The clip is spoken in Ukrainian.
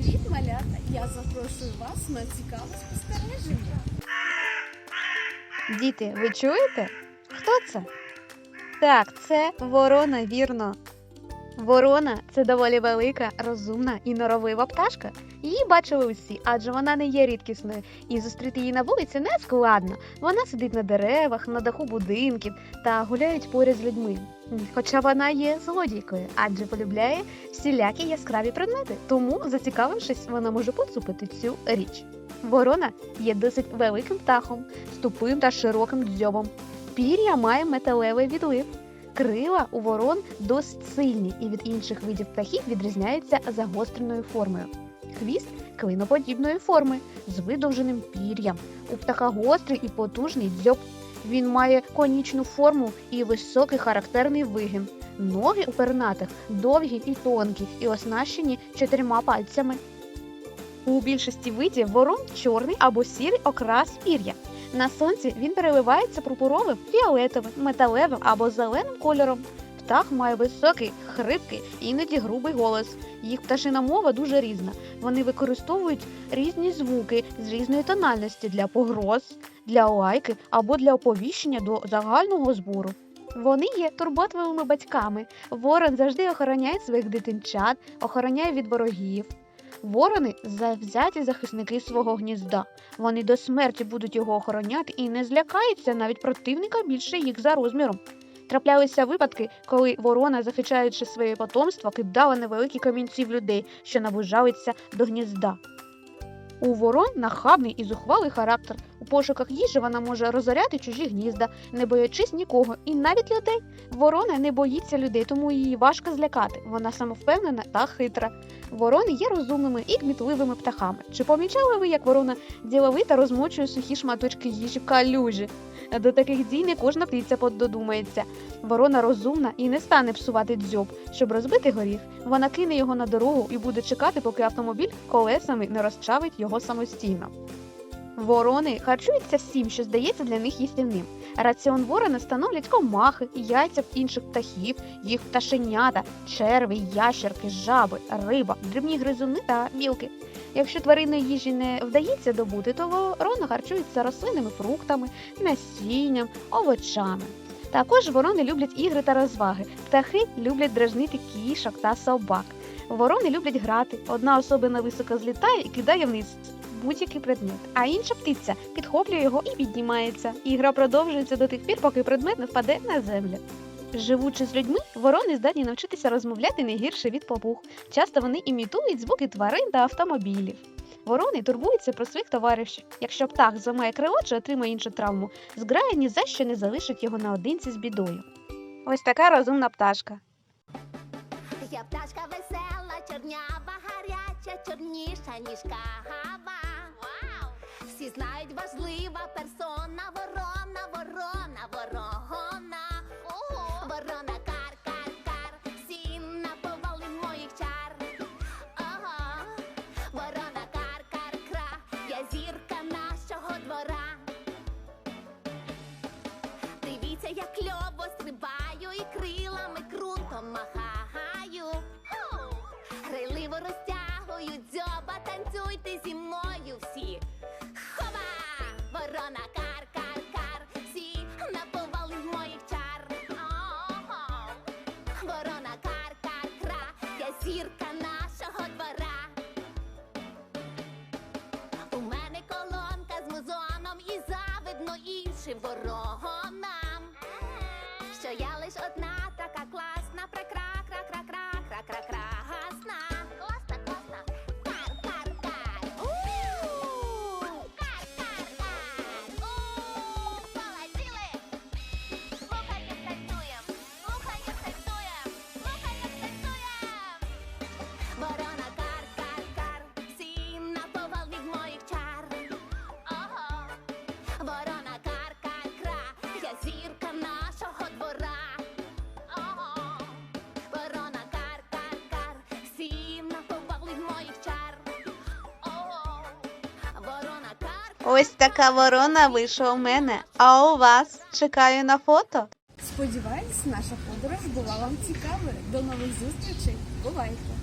Привіт, малята! Я запрошую вас на цікаве спостереження. Діти, ви чуєте? Хто це? Так, це ворона, вірно. Ворона це доволі велика, розумна і норовлива пташка. Її бачили усі, адже вона не є рідкісною, і зустріти її на вулиці не складно. Вона сидить на деревах, на даху будинків та гуляють поряд з людьми. Хоча вона є злодійкою, адже полюбляє всілякі яскраві предмети, тому, зацікавившись, вона може поцупити цю річ. Ворона є досить великим птахом, з та широким дзьобом. Пір'я має металевий відлив. Крила у ворон досить сильні і від інших видів птахів відрізняються загостреною формою. Хвіст клиноподібної форми з видовженим пір'ям. У птаха гострий і потужний дзьоб. Він має конічну форму і високий характерний вигін. Ноги у пернатих довгі і тонкі, і оснащені чотирма пальцями. У більшості видів ворон чорний або сірий окрас пір'я. На сонці він переливається пурпуровим, фіолетовим, металевим або зеленим кольором. Птах має високий, хрипкий, іноді грубий голос. Їх пташина мова дуже різна. Вони використовують різні звуки з різної тональності для погроз, для лайки або для оповіщення до загального збору. Вони є турботливими батьками. Ворон завжди охороняє своїх дитинчат, охороняє від ворогів. Ворони завзяті захисники свого гнізда. Вони до смерті будуть його охороняти і не злякаються навіть противника більше їх за розміром. Траплялися випадки, коли ворона, захищаючи своє потомство, кидала невеликі камінці в людей, що наближалися до гнізда. У ворон нахабний і зухвалий характер. У пошуках їжі вона може розоряти чужі гнізда, не боячись нікого, і навіть людей. Ворона не боїться людей, тому її важко злякати. Вона самовпевнена та хитра. Ворони є розумними і кмітливими птахами. Чи помічали ви, як ворона діловита розмочує сухі шматочки їжі в калюжі? До таких дій не кожна птиця пододумається. Ворона розумна і не стане псувати дзьоб, щоб розбити горіх. Вона кине його на дорогу і буде чекати, поки автомобіль колесами не розчавить його самостійно. Ворони харчуються всім, що здається для них їстівним. Раціон ворона становлять комахи, яйця інших птахів, їх пташенята, черви, ящерки, жаби, риба, дрібні гризуни та білки. Якщо тваринної їжі не вдається добути, то ворона харчується рослинними фруктами, насінням, овочами. Також ворони люблять ігри та розваги. Птахи люблять дражнити кішок та собак. Ворони люблять грати. Одна особина високо злітає і кидає вниз будь-який предмет, а інша птиця підхоплює його і піднімається. Ігра продовжується до тих пір, поки предмет не впаде на землю. Живучи з людьми, ворони здатні навчитися розмовляти не гірше від попуг. Часто вони імітують звуки тварин та автомобілів. Ворони турбуються про своїх товаришів. Якщо птах зламає крило чи отримає іншу травму, зграя ні за що не залишить його наодинці з бідою. Ось така розумна пташка. Я пташка весела, чорнява, гаряча, чорніша, ніж кава. Всі знають важлива персона, ворона, ворона. Ого! Ворона кар, кар, кар, всі наповали моїх чар. Ага. Ворона кар, кар, кра, я зірка нашого двора. Дивіться, як кльово стрибаю і крилами круто махаю. Грайливо розтягую дзьоба, танцюйте зі мною зірка нашого двора. У мене колонка з музоном і завидно іншим воронам. Що я лиш одна така класна, Ось така ворона вийшла у мене. А у вас чекаю на фото. Сподіваюсь, наша подорож була вам цікавою. До нових зустрічей. Бувайте!